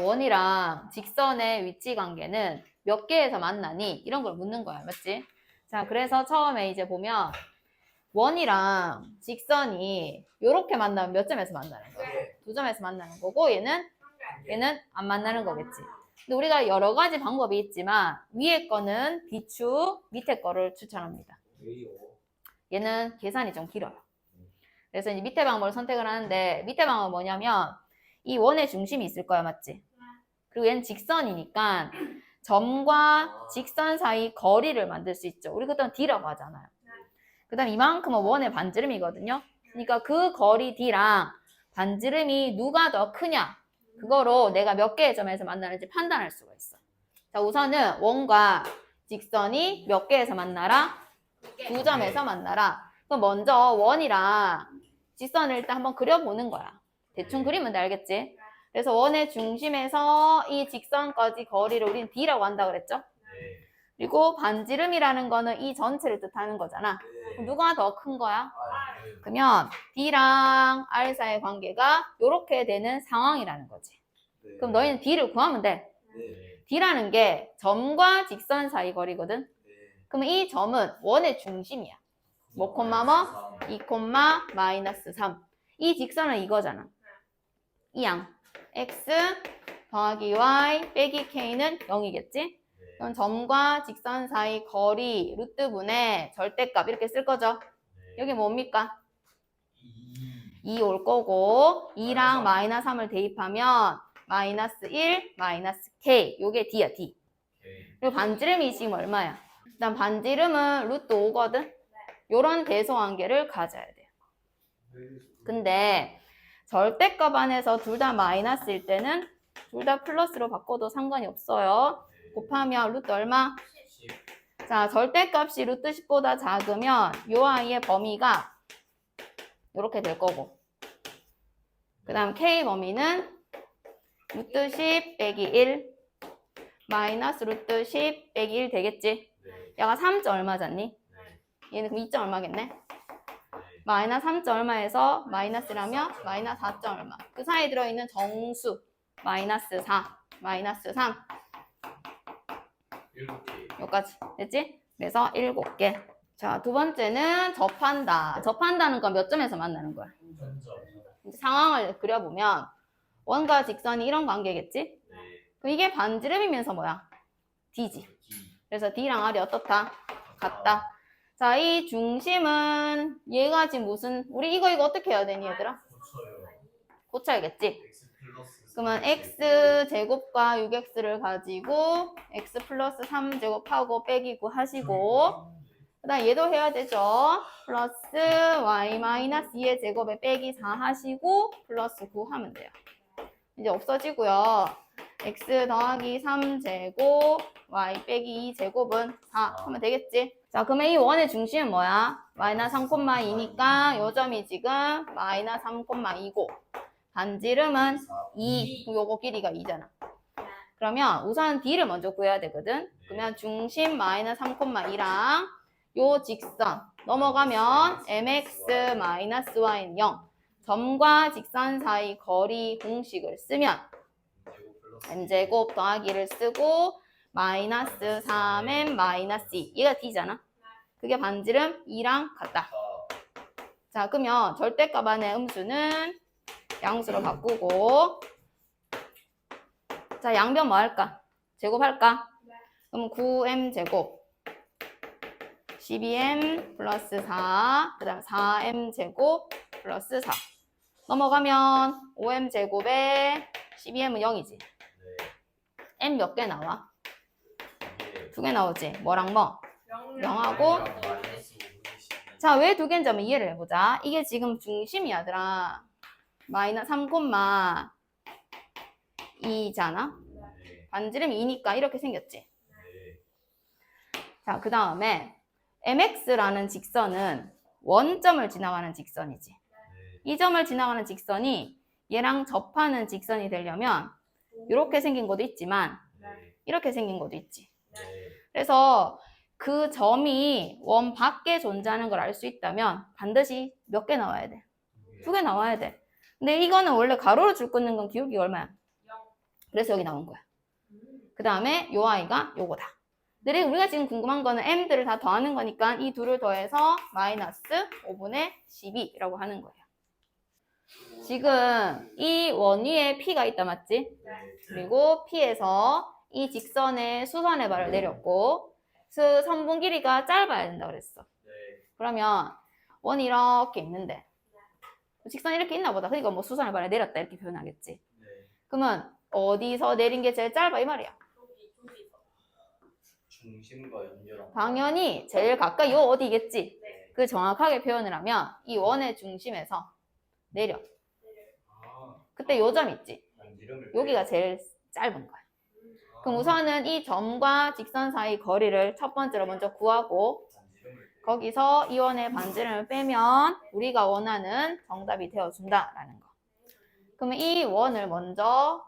원이랑 직선의 위치 관계는 몇 개에서 만나니? 이런 걸 묻는 거야. 맞지? 자, 그래서 처음에 이제 보면 원이랑 직선이 이렇게 만나면 몇 점에서 만나는 거야? 두 점에서 만나는 거고 얘는 얘는 안 만나는 거겠지. 근데 우리가 여러 가지 방법이 있지만 위에 거는 비추, 밑에 거를 추천합니다. 얘는 계산이 좀 길어요. 그래서 이제 밑에 방법을 선택을 하는데 밑에 방법은 뭐냐면 이 원의 중심이 있을 거야, 맞지? 그리고 얘는 직선이니까 점과 직선 사이 거리를 만들 수 있죠. 우리 그때는 D라고 하잖아요. 그 다음 이만큼은 원의 반지름이거든요. 그러니까 그 거리 D랑 반지름이 누가 더 크냐 그거로 내가 몇 개의 점에서 만나는지 판단할 수가 있어. 자, 우선은 원과 직선이 몇 개에서 만나라? 두 점에서 만나라. 그럼 먼저 원이랑 직선을 일단 한번 그려보는 거야. 대충 그리면 돼, 알겠지? 그래서 원의 중심에서 이 직선까지 거리를 우리는 D라고 한다 그랬죠? 네. 그리고 반지름이라는 거는 이 전체를 뜻하는 거잖아. 그럼 누가 더 큰 거야? 아, 네. 그러면 D랑 R 사이의 관계가 이렇게 되는 상황이라는 거지. 네. 그럼 너희는 D를 구하면 돼. 네. D라는 게 점과 직선 사이 거리거든. 네. 그러면 이 점은 원의 중심이야. 뭐 콤마 뭐? 2 콤마 마이너스 3. 이 직선은 이거잖아. 이 양. X 더하기 y 빼기 k는 0이겠지? 네. 그럼 점과 직선 사이 거리 루트분의 절대값 이렇게 쓸 거죠? 네. 여기 뭡니까? 이. 2올 거고 2랑 마이너스 3을 대입하면 마이너스 1, 마이너스 k 요게 d야 d. 그리고 반지름이 지금 얼마야? 일단 반지름은 루트 5거든? 요런 대소관계를 가져야 돼요 근데 절대값 안에서 둘 다 마이너스일 때는 둘 다 플러스로 바꿔도 상관이 없어요 곱하면 루트 얼마? 10. 자, 절대값이 루트 10보다 작으면 요 아이의 범위가 이렇게 될 거고 그 다음 k 범위는 루트 10 빼기 1 마이너스 루트 10 빼기 1 되겠지? 네. 얘가 3점 얼마잖니? 네. 얘는 그럼 2점 얼마겠네? 네. 마이너스 3점 얼마에서 마이너스라면 마이너스 4점 얼마 그 사이에 들어있는 정수 마이너스 4 마이너스 3 일곱 개. 여기까지 됐지? 그래서 7개 자, 두 번째는 접한다 접한다는 건 몇 점에서 만나는 거야? 이제 상황을 그려보면 원과 직선이 이런 관계겠지? 네. 그럼 이게 반지름이면서 뭐야? D지. 기. 그래서 D랑 R이 어떻다? 같다. 자, 이 중심은 얘가 지금 무슨 우리 이거 이거 어떻게 해야 되니 얘들아? 고쳐야겠지. 그러면 x 제곱과 6x를 가지고 x 플러스 3 제곱하고 빼기 9 하시고 그다음 얘도 해야 되죠. 플러스 y 마이너스 2의 제곱에 빼기 4 하시고 플러스 9 하면 돼요. 이제 없어지고요. X 더하기 3제곱 y 빼기 2 제곱은 4 하면 되겠지. 자, 그러면 이 원의 중심은 뭐야? 마이너스 3,2니까 요 점이 지금 마이너스 3,2고 반지름은 2. 요거 길이가 2잖아. 그러면 우선 D를 먼저 구해야 되거든. 그러면 중심 마이너스 3,2랑 요 직선 넘어가면 mx 마이너스 y는 0. 점과 직선 사이 거리 공식을 쓰면 제곱 플러스. m제곱 더하기를 쓰고 마이너스 3m 마이너스 2. 얘가 D잖아. 그게 반지름 2랑 같다. 자, 그러면 절대값 안의 음수는 양수로 바꾸고 자, 양변 뭐 할까? 제곱할까? 그럼 9m 제곱 12m 플러스 4, 그 다음 4m 제곱 플러스 4 넘어가면 5m 제곱에 12m은 0이지 네. m 몇개 나와? 이게 두개 나오지 뭐랑 뭐? 0하고 마이너스 520. 자, 왜 두 개인지 한번 이해를 해보자. 이게 지금 중심이야, 얘들아. 마이너스 3, 2잖아. 네. 반지름이 2니까 이렇게 생겼지. 네. 자, 그 다음에 mx라는 직선은 원점을 지나가는 직선이지. 네. 이 점을 지나가는 직선이 얘랑 접하는 직선이 되려면 이렇게 생긴 것도 있지만 네. 이렇게 생긴 것도 있지. 네. 그래서 그 점이 원 밖에 존재하는 걸 알 수 있다면 반드시 몇 개 나와야 돼? 두 개 나와야 돼. 근데 이거는 원래 가로로 줄 끊는 건 기울기가 얼마야? 그래서 여기 나온 거야. 그 다음에 요 아이가 요거다. 근데 우리가 지금 궁금한 거는 m들을 다 더하는 거니까 이 둘을 더해서 마이너스 5분의 12라고 하는 거예요. 지금 이 원위에 p가 있다 맞지? 네. 그리고 p에서 이 직선의 수선의 발을 내렸고 그 선분 길이가 짧아야 된다 그랬어. 네. 그러면 원이 이렇게 있는데 직선이 이렇게 있나 보다. 그러니까 뭐 수선의 발을 내렸다 이렇게 표현하겠지. 네. 그러면 어디서 내린 게 제일 짧아 이 말이야. 중심과 연결한. 당연히 제일 가까이 요 어디겠지. 네. 그 정확하게 표현을 하면 이 원의 중심에서 내려. 아. 그때 요점 있지. 여기가 제일 짧은 거야. 그럼 우선은 이 점과 직선 사이 거리를 첫 번째로 먼저 구하고. 거기서 이 원의 반지름을 빼면 우리가 원하는 정답이 되어준다라는 거. 그러면 이 원을 먼저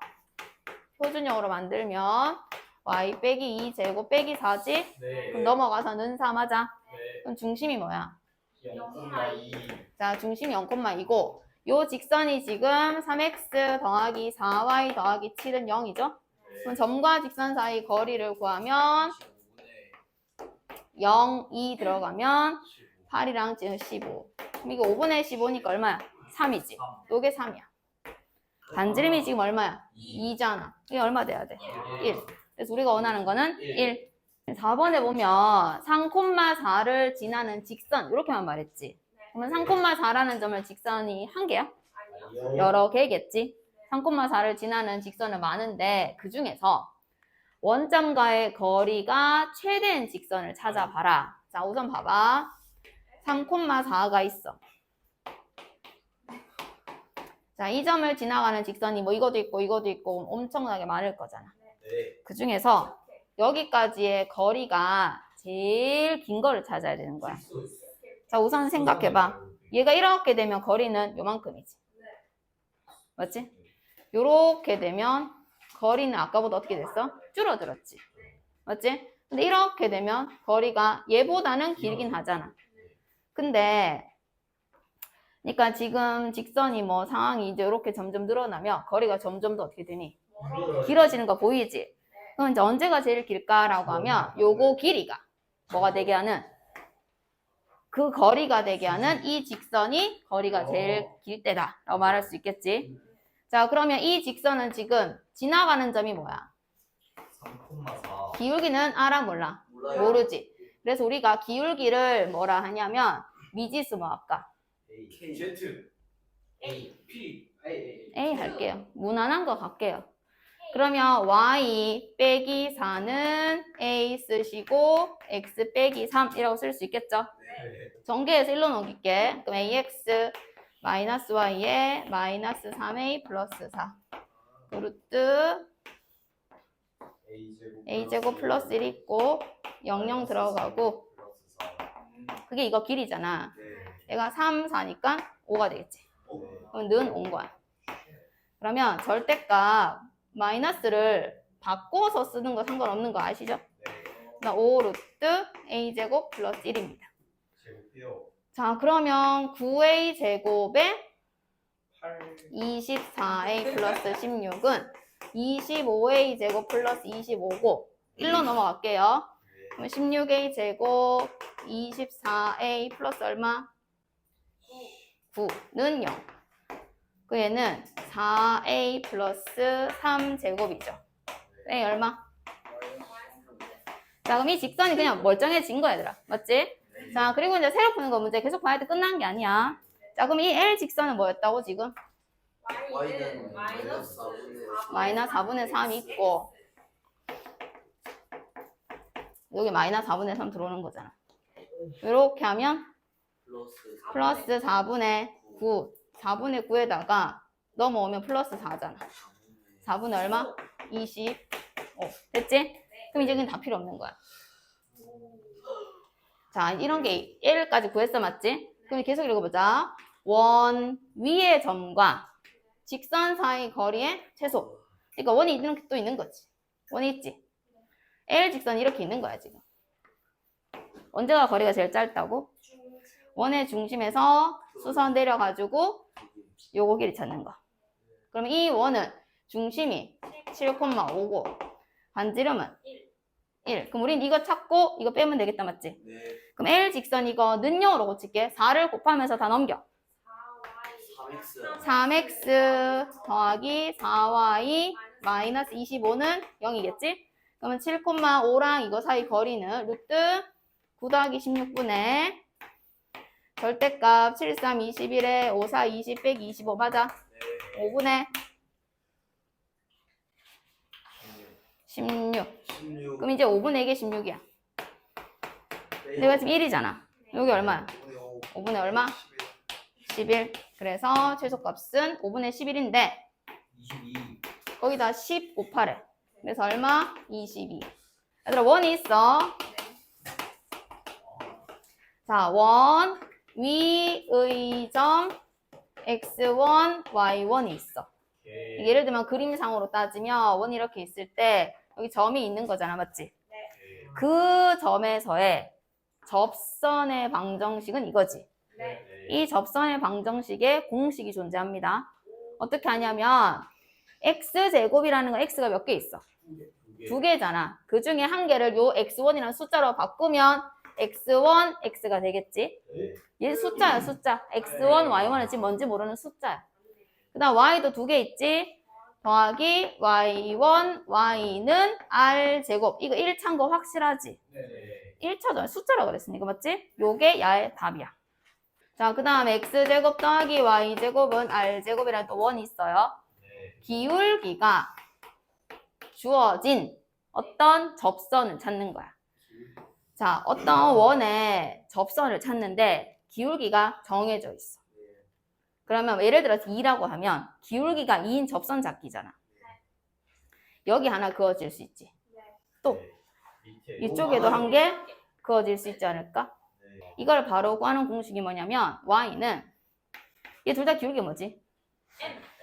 표준형으로 만들면 y 빼기 2 제곱 빼기 4지? 네. 그럼 넘어가서 는4 맞아? 네. 그럼 중심이 뭐야? 0,2. 자, 중심이 0,2고 요 직선이 지금 3x 더하기 4y 더하기 7은 0이죠? 그럼 점과 직선 사이 거리를 구하면 0, 2 들어가면 8이랑 지금 15. 그럼 이거 5분의 15니까 얼마야? 3이지. 요게 3이야. 반지름이 지금 얼마야? 2잖아. 이게 얼마 돼야 돼? 1. 그래서 우리가 원하는 거는 1. 4번에 보면 3,4를 지나는 직선 이렇게만 말했지. 그러면 3,4라는 점을 직선이 한 개야? 여러 개겠지. 3,4를 지나는 직선은 많은데 그 중에서 원점과의 거리가 최대인 직선을 찾아봐라. 자, 우선 봐봐. 3,4가 있어. 자, 이 점을 지나가는 직선이 뭐 이것도 있고 이것도 있고 엄청나게 많을 거잖아. 네. 그 중에서 여기까지의 거리가 제일 긴 거를 찾아야 되는 거야. 자, 우선 생각해봐. 얘가 이렇게 되면 거리는 요만큼이지. 맞지? 요렇게 되면 거리는 아까보다 어떻게 됐어? 줄어들었지. 맞지? 근데 이렇게 되면 거리가 얘보다는 길긴 하잖아. 근데 그러니까 지금 직선이 뭐 상황이 이제 이렇게 점점 늘어나면 거리가 점점 더 어떻게 되니? 길어지는 거 보이지? 그럼 이제 언제가 제일 길까라고 하면 요거 길이가 뭐가 되게 하는 그 거리가 되게 하는 이 직선이 거리가 제일 길 때다 라고 말할 수 있겠지. 자, 그러면 이 직선은 지금 지나가는 점이 뭐야? 3,4. 기울기는 알아 몰라? 모르지. 그래서 우리가 기울기를 뭐라 하냐면 미지수 뭐 할까? A. Z. A. P. A. A 할게요. 무난한 거 갈게요. 그러면 y 빼기 4는 a 쓰시고 x 빼기 3이라고 쓸 수 있겠죠? 네. 전개해서 1로 넘길게. 그럼 ax 마이너스 y에 마이너스 3a 플러스 4. 루트 A 제곱. a 제곱 플러스 1 있고 00 들어가고 플러스 4. 그게 이거 길이잖아. 네. 얘가 3, 4니까 5가 되겠지. 그럼 는온 거야. 그러면 절대값 마이너스를 바꿔서 쓰는 거 상관없는 거 아시죠? 네. 5 루트 a 제곱 플러스 1입니다. 제곱이요. 자, 그러면 9a 제곱에 8. 24a 플러스 16은 25a 제곱 플러스 25고 1로 넘어갈게요. 그럼 16a 제곱 24a 플러스 얼마? 9는 0. 그 얘는 4a 플러스 3 제곱이죠. a 얼마? 자, 그럼 이 직선이 그냥 멀쩡해진 거야, 얘들아. 맞지? 자, 그리고 이제 새로 푸는 거 문제 계속 봐야 돼. 끝난 게 아니야. 자, 그럼 이 L 직선은 뭐였다고 지금? y는 마이너스 4분의 마이너스 4분의 3이 있고 여기 마이너스 4분의 3 들어오는 거잖아. 이렇게 하면 플러스 플러스 4분의 9, 4분의 9에다가 넘어오면 플러스 4잖아. 4분의 얼마? 25. 됐지? 그럼 이제 그냥 다 필요 없는 거야. 자, 이런 게 L까지 구했어, 맞지? 그럼 계속 읽어보자. 원 위의 점과 직선 사이 거리의 최소. 그러니까 원이 있는 게또 있는 거지. 원이 있지. L 직선이 이렇게 있는 거야, 지금. 언제가 거리가 제일 짧다고? 원의 중심에서 수선 내려가지고 요거 길이 찾는 거. 그럼 이 원은 중심이 7,5고 반지름은 1. 1. 그럼 우린 이거 찾고 이거 빼면 되겠다 맞지? 네. 그럼 L 직선 이거 는영으로 고칠게. 4를 곱하면서 다 넘겨. 3x 3x 더하기 4y 마이너스 25는 0이겠지? 그러면 7,5랑 이거 사이 거리는 루트 9 더하기 16분의 절대값 7, 3, 21에 5, 4, 20 빼기 25 맞아? 네. 5분의 16. 16 그럼 이제 5분의 이게 16이야. 네. 내가 지금 1이잖아. 여기 얼마야? 5분의 5 5분의 얼마? 11. 그래서 최소값은 5분의 11인데 22 거기다 10 곱하래. 그래서 얼마? 22. 얘들아 원이 있어. 자, 원 위의 점 x1, y1이 있어. 예를 들면 그림상으로 따지면 원이 이렇게 있을 때 여기 점이 있는 거잖아, 맞지? 네. 그 점에서의 접선의 방정식은 이거지. 네. 이 접선의 방정식에 공식이 존재합니다. 어떻게 하냐면 x제곱이라는 건 x가 몇 개 있어? 두 개. 개잖아. 그 중에 한 개를 요 x1이라는 숫자로 바꾸면 x1, x가 되겠지? 네. 얘 숫자야, 숫자. x1, y1은 지금 뭔지 모르는 숫자야. 그 다음 y도 두 개 있지? 더하기 y1, y는 r제곱. 이거 1차인 거 확실하지? 네. 1차전 숫자라고 그랬으니까 맞지? 요게 야의 답이야. 자, 그 다음 x제곱 더하기 y제곱은 r제곱이라는 또 원이 있어요. 네. 기울기가 주어진 어떤 접선을 찾는 거야. 자, 어떤 원의 접선을 찾는데 기울기가 정해져 있어. 그러면 예를 들어서 2라고 하면 기울기가 2인 접선 잡기잖아. 여기 하나 그어질 수 있지. 또 네. 이쪽에도 한 개 그어질 수 있지 않을까? 네. 이걸 바로 구하는 공식이 뭐냐면 y는 얘 둘 다 기울기 뭐지?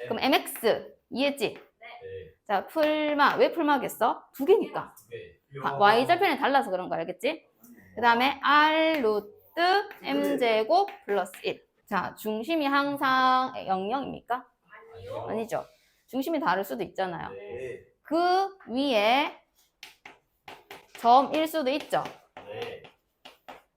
그럼 mx 이해했지? 네. 자 풀마 왜 풀마겠어? 두 개니까 y 절편이 달라서 그런 거 알겠지? 그 다음에 r 루트 m 제곱 플러스 1. 자 중심이 항상 00입니까? 아니요. 아니죠. 중심이 다를 수도 있잖아요. 네. 그 위에 점일 수도 있죠. 네.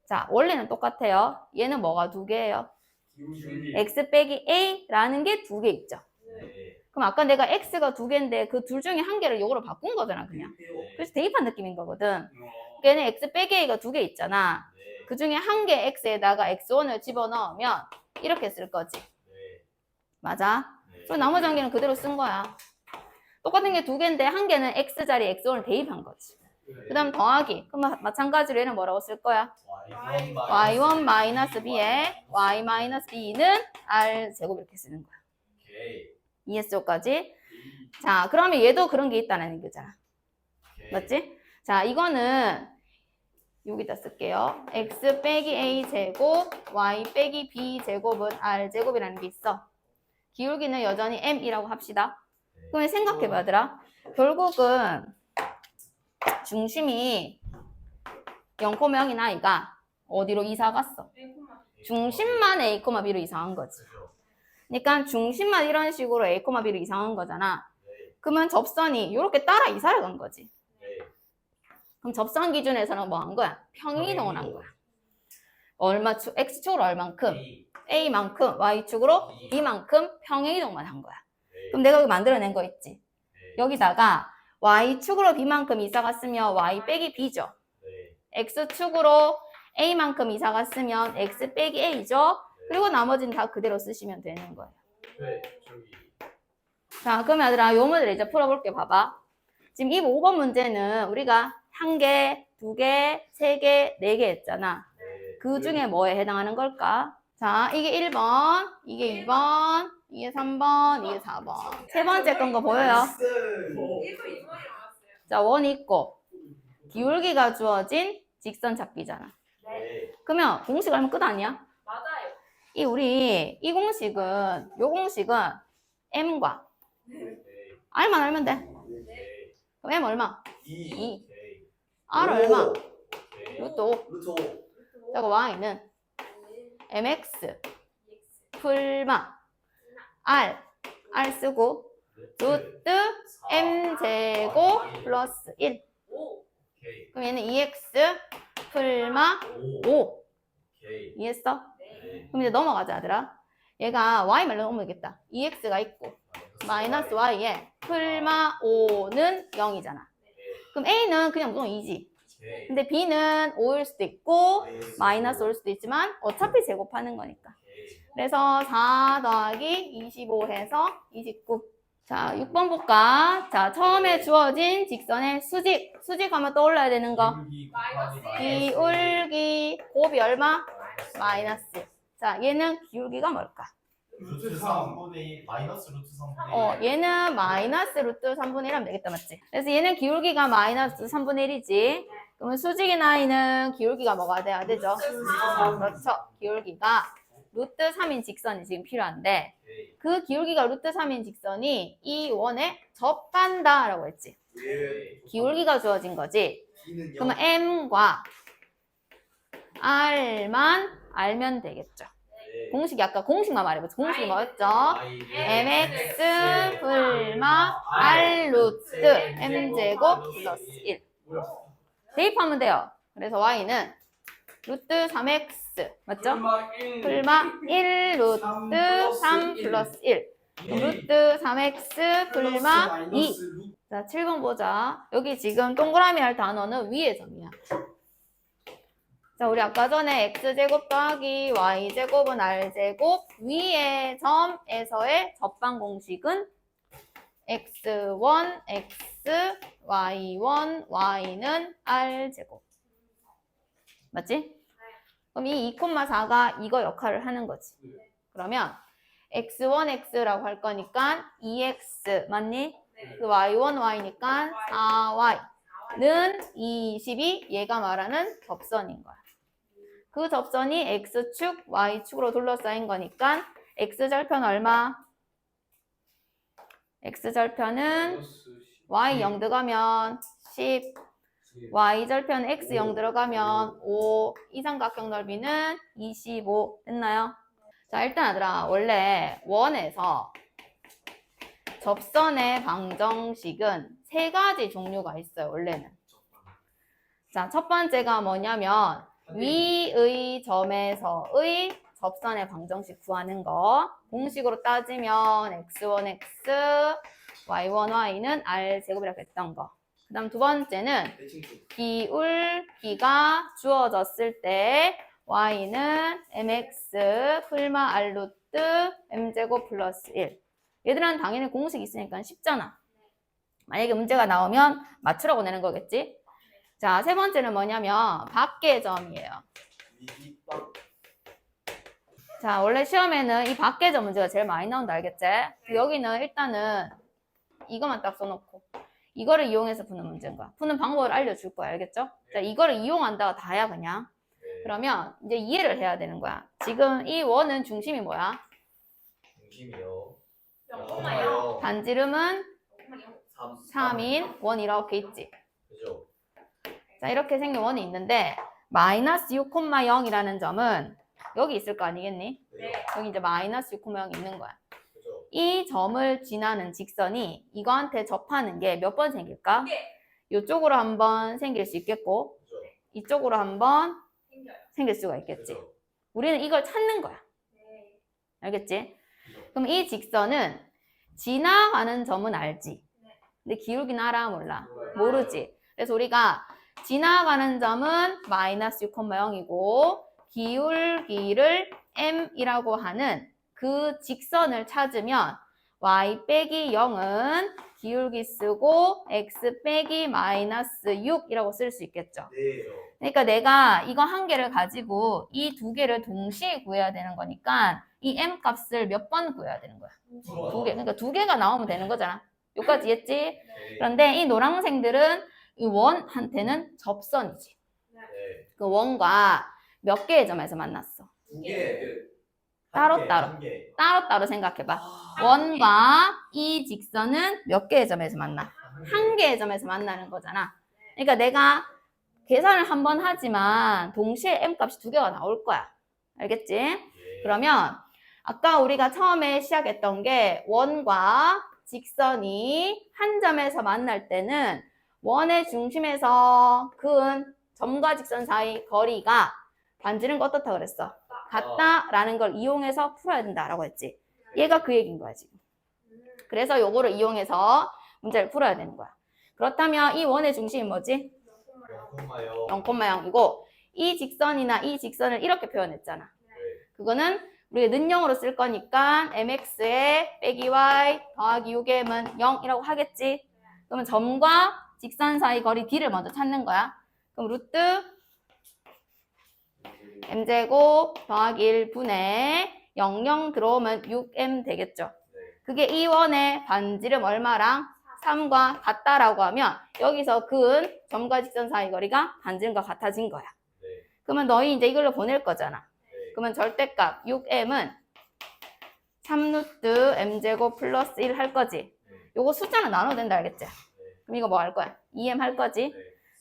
자 원래는 똑같아요. 얘는 뭐가 두 개예요? 기울기. x 빼기 a라는 게 두 개 있죠. 네. 그럼 아까 내가 x가 두 개인데 그 둘 중에 한 개를 요거로 바꾼 거잖아 그냥. 네. 그래서 대입한 느낌인 거거든. 얘는 x 빼기 a가 두 개 있잖아. 네. 그 중에 한 개 x에다가 x1을 집어넣으면 이렇게 쓸 거지. 네. 맞아? 네. 그리고 나머지 한 개는 그대로 쓴 거야. 똑같은 게 두 개인데 한 개는 x 자리에 x1을 대입한 거지. 그 다음 더하기. 그럼 마- 마찬가지로 얘는 뭐라고 쓸 거야? Y1 y1 마이너스 b에 y 마이너스 b는 r 제곱 이렇게 쓰는 거야. ESO까지. 자, 그러면 얘도 그런 게 있다는 얘기잖아. 맞지? 자, 이거는 여기다 쓸게요. x 빼기 a 제곱, y 빼기 b 제곱은 r 제곱이라는 게 있어. 기울기는 여전히 m이라고 합시다. 그러면 생각해봐, 얘들아. 결국은 중심이 0,0인 아이가 어디로 이사 갔어? 중심만 a, b로 이상한 거지. 그러니까 중심만 이런 식으로 a, b로 이상한 거잖아. 네. 그러면 접선이 이렇게 따라 이사를 간 거지. 네. 그럼 접선 기준에서는 뭐 한 거야? 평행이동을 한 거야. 얼마 축, x축으로 얼만큼, A. a만큼, y축으로 b만큼 평행이동만 한 거야. 네. 그럼 내가 여기 만들어낸 거 있지? 네. 여기다가 y축으로 b만큼 이사 갔으면 y 빼기 b죠. 네. x축으로 a만큼 이사 갔으면 x 빼기 a죠. 그리고 나머지는 다 그대로 쓰시면 되는 거예요. 네. 자, 그러면 얘들아, 요 문제를 이제 풀어볼게. 봐봐. 지금 이 5번 문제는 우리가 한 개, 두 개, 세 개, 네 개 했잖아. 네. 그 중에 뭐에 해당하는 걸까? 자, 이게 1번, 이게 2번, 이게 3번, 이게 4번. 세 번째 건 거 보여요? 자, 원이 있고, 기울기가 주어진 직선 잡기잖아. 네. 그러면 공식 알면 끝 아니야? 맞아요. 이 우리, 이 공식은, 요 공식은 m과 네. r만 알면 돼. 네. 그럼 m 얼마? 2 2. 오케이. R 얼마? 루트 5. 루트 5 자고 y는 mx 풀마 r r 쓰고 루트 m 제곱 플러스 1. 오. 오케이. 그럼 얘는 2x 풀마 오. 5. 오케이. 이해했어? 네. 그럼 이제 넘어가자, 얘들아. 얘가 y 말로 넘어가겠다. 2x가 있고 마이너스 y에 풀마 5는 0이잖아. 그럼 a는 그냥 무조건 2지. 오케이. 근데 b는 5일 수도 있고 마이너스 마이너스 올 수도 있지만 어차피 제곱하는 거니까. 오케이. 그래서 4 더하기 25 해서 29. 자, 6번 볼까? 자, 처음에 주어진 직선의 수직. 수직하면 떠올라야 되는 거. 기울기 곱이 얼마? 마이너스. 자, 얘는 기울기가 뭘까? 루트 3분의 1 마이너스 루트 3분의 1. 어, 얘는 마이너스 루트 3분의 1 하면 되겠다, 맞지? 그래서 얘는 기울기가 마이너스 3분의 1이지. 그러면 수직의 나이는 기울기가 뭐가 돼야 되죠? 그렇죠. 기울기가 루트 3인 직선이 지금 필요한데. 그 기울기가 루트 3인 직선이 이 원에 접한다라고 했지. 오케이. 기울기가 주어진 거지. 그러면 m과 r만 알면 되겠죠. 네. 공식이 아까 공식만 말해보자. 공식이 뭐였죠? Mx 풀마 r 루트 m 제곱 플러스 1 대입하면 돼요. 그래서 y는 루트 3x 맞죠? 풀마 1 루트 3 플러스 1 루트 3x 풀마 2 자, 7번 보자. 여기 지금 동그라미 할 단어는 위의 점이야. 자, 우리 아까 전에 x제곱 더하기 y제곱은 r제곱 위의 점에서의 접방 공식은 x1, x, y1, y는 r제곱. 맞지? 그럼 이 2,4가 이거 역할을 하는 거지. 그러면 x1x라고 할 거니까 2x 맞니? 그 y1, y니까 4y는 22 얘가 말하는 접선인 거야. 그 접선이 x축, y축으로 둘러싸인 거니까 x절편 얼마? x절편은 y 0 들어가면 10, y절편 x 0 들어가면 5, 이 삼각형 넓이는 25 됐나요? 자 일단 얘들아 원래 원에서 접선의 방정식은 세 가지 종류가 있어요, 원래는. 자, 첫 번째가 뭐냐면, 위의 점에서의 접선의 방정식 구하는 거. 공식으로 따지면, x1, x, y1, y는 r제곱이라고 했던 거. 그 다음 두 번째는, 대칭축 기울 기가 주어졌을 때, y는 mx 풀마 r 루트 m제곱 플러스 1. 얘들은 당연히 공식 있으니까 쉽잖아. 만약에 문제가 나오면 맞추라고 내는 거겠지? 자, 세 번째는 뭐냐면 밖의 점이에요. 자, 원래 시험에는 이 밖의 점 문제가 제일 많이 나온다, 알겠지? 여기는 일단은 이것만 딱 써놓고 이거를 이용해서 푸는 문제인 거야. 푸는 방법을 알려줄 거야, 알겠죠? 자, 이거를 이용한다가 다야, 그냥. 네. 그러면 이제 이해를 해야 되는 거야. 지금 이 원은 중심이 뭐야? 중심이요. 반지름은 3 3인 원 이렇게 있지. 그죠? 자, 이렇게 생긴 원이 있는데 마이너스 6,0이라는 점은 여기 있을 거 아니겠니? 네. 여기 이제 마이너스 6,0이 있는 거야. 그죠? 이 점을 지나는 직선이 이거한테 접하는 게 몇 번 생길까? 네. 이쪽으로 한 번 생길 수 있겠고 그죠? 이쪽으로 한 번 생겨요. 생길 수가 있겠지. 그죠? 우리는 이걸 찾는 거야. 네. 알겠지? 그럼 이 직선은 지나가는 점은 알지. 네. 근데 기울기는 알아 몰라. 몰라요. 모르지. 그래서 우리가 지나가는 점은 마이너스 6,0이고 기울기를 m이라고 하는 그 직선을 찾으면 y 빼기 0은 기울기 쓰고 x 빼기 마이너스 6이라고 쓸 수 있겠죠. 네 그러니까 내가 이거 한 개를 가지고 이 두 개를 동시에 구해야 되는 거니까 이 m 값을 몇 번 구해야 되는 거야. 두 개. 그러니까 두 개가 나오면 되는 거잖아. 여기까지 이해했지? 네. 그런데 이 노란색들은 이 원한테는 접선이지. 네. 그 원과 몇 개의 점에서 만났어. 두 개 따로 따로. 한 개. 따로 따로 생각해봐. 원과 이 직선은 몇 개의 점에서 만나? 한 개의 점에서 만나는 거잖아. 그러니까 내가 계산을 한 번 하지만 동시에 m 값이 두 개가 나올 거야. 알겠지? 예. 그러면 아까 우리가 처음에 시작했던 게 원과 직선이 한 점에서 만날 때는 원의 중심에서 그은 점과 직선 사이 거리가 반지름 거 어떻다 그랬어? 같다라는 걸 이용해서 풀어야 된다라고 했지. 얘가 그 얘기인 거야 지금. 그래서 요거를 이용해서 문제를 풀어야 되는 거야. 그렇다면 이 원의 중심이 뭐지? 0,0 0,0이고 이 직선이나 이 직선을 이렇게 표현했잖아. 그거는 우리가 는영으로 쓸 거니까 mx에 빼기 y 더하기 6m은 0이라고 하겠지. 그러면 점과 직선 사이 거리 d를 먼저 찾는 거야. 그럼 루트 m제곱 더하기 1분의 00 들어오면 6m 되겠죠. 그게 이 원의 반지름 얼마랑 3과 같다라고 하면 여기서 근 점과 직선 사이 거리가 반지름과 같아진 거야. 네. 그러면 너희 이제 이걸로 보낼 거잖아. 네. 그러면 절대값 6m은 3루트 m제곱 플러스 1 할 거지. 요거 숫자는 나눠도 된다 알겠지? 그럼 이거 뭐 할 거야? 2m 할 거지? 네.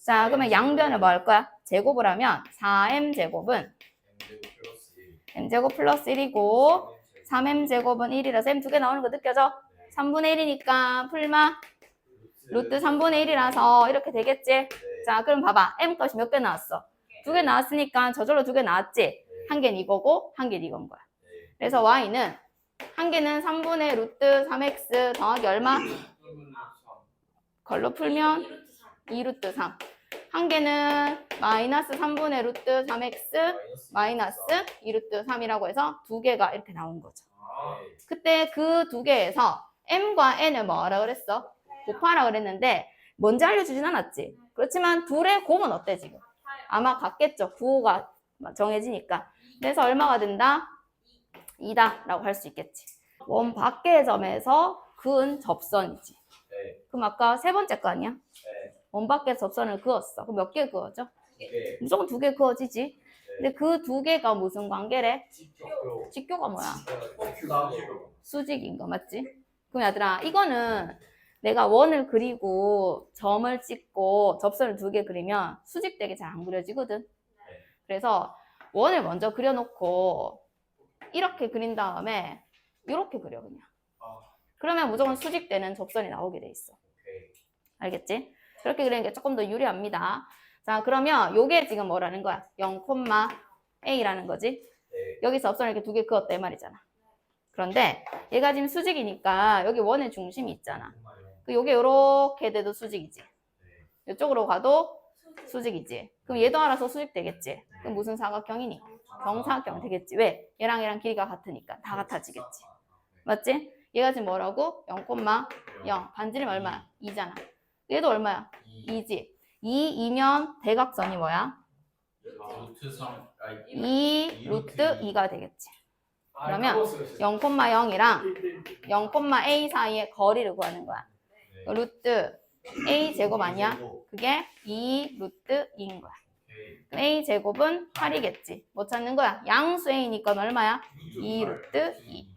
자 그러면 양변을 뭐 할 거야? 제곱을 하면 4m 제곱은 m제곱 플러스 1. m제곱 플러스 1이고 3m 제곱은 1이라서 m 두 개 나오는 거 느껴져? 3분의 1이니까 풀마 루트 3분의 1이라서 이렇게 되겠지? 자 그럼 봐봐 m 값이 몇 개 나왔어? 두 개 나왔으니까 저절로 두 개 나왔지? 한 개는 이거고 한 개는 이건 거야. 그래서 y는 한 개는 3분의 루트 3x 더하기 얼마? 걸로 풀면 2 루트 3. 한 개는 마이너스 3분의 루트 3x 마이너스 2 루트 3이라고 해서 두 개가 이렇게 나온 거죠. 그때 그 두 개에서 m과 n을 뭐하라 그랬어? 곱하라 그랬는데 뭔지 알려주진 않았지. 그렇지만 둘의 곱은 어때 지금? 아마 같겠죠. 구호가 정해지니까. 그래서 얼마가 된다? 2다 라고 할 수 있겠지. 원 밖의 점에서 근 접선이지. 네. 그럼 아까 세 번째 거 아니야? 네. 원 밖의 접선을 그었어. 그럼 몇 개 그어져? 이게 무조건 두 개 그어지지. 근데 그 두 개가 무슨 관계래? 직격으로 직교가 뭐야? 수직인 거 맞지? 그럼 얘들아 이거는 내가 원을 그리고 점을 찍고 접선을 두 개 그리면 수직되게 잘 안 그려지거든. 그래서 원을 먼저 그려놓고 이렇게 그린 다음에 이렇게 그려 그냥. 그러면 무조건 수직되는 접선이 나오게 돼 있어. 알겠지? 그렇게 그리는 게 조금 더 유리합니다. 자 그러면 요게 지금 뭐라는 거야? 0,a라는 거지. 네. 여기서 접선을 이렇게 두 개 그었다 이 말이잖아. 그런데 얘가 지금 수직이니까 여기 원의 중심이 있잖아. 그 요게 요렇게 돼도 수직이지. 이쪽으로 가도 수직이지. 그럼 얘도 알아서 수직 되겠지. 그럼 무슨 사각형이니? 정사각형 되겠지. 왜? 얘랑 얘랑 길이가 같으니까 다 같아지겠지. 맞지? 얘가 지금 뭐라고? 0,0 반지름 얼마야? 2잖아. 얘도 얼마야? 2지. 2, 2면 대각선이 뭐야? 루트 3 아, 2 루트 2가 되겠지. 그러면 0,0이랑 0,a 사이의 거리를 구하는 거야. 네. 루트 a 제곱 아니야? 그게 2 루트 2인 거야. a 제곱은 8이겠지. 못 찾는 거야. 양수 a니까 얼마야? 2 루트 2.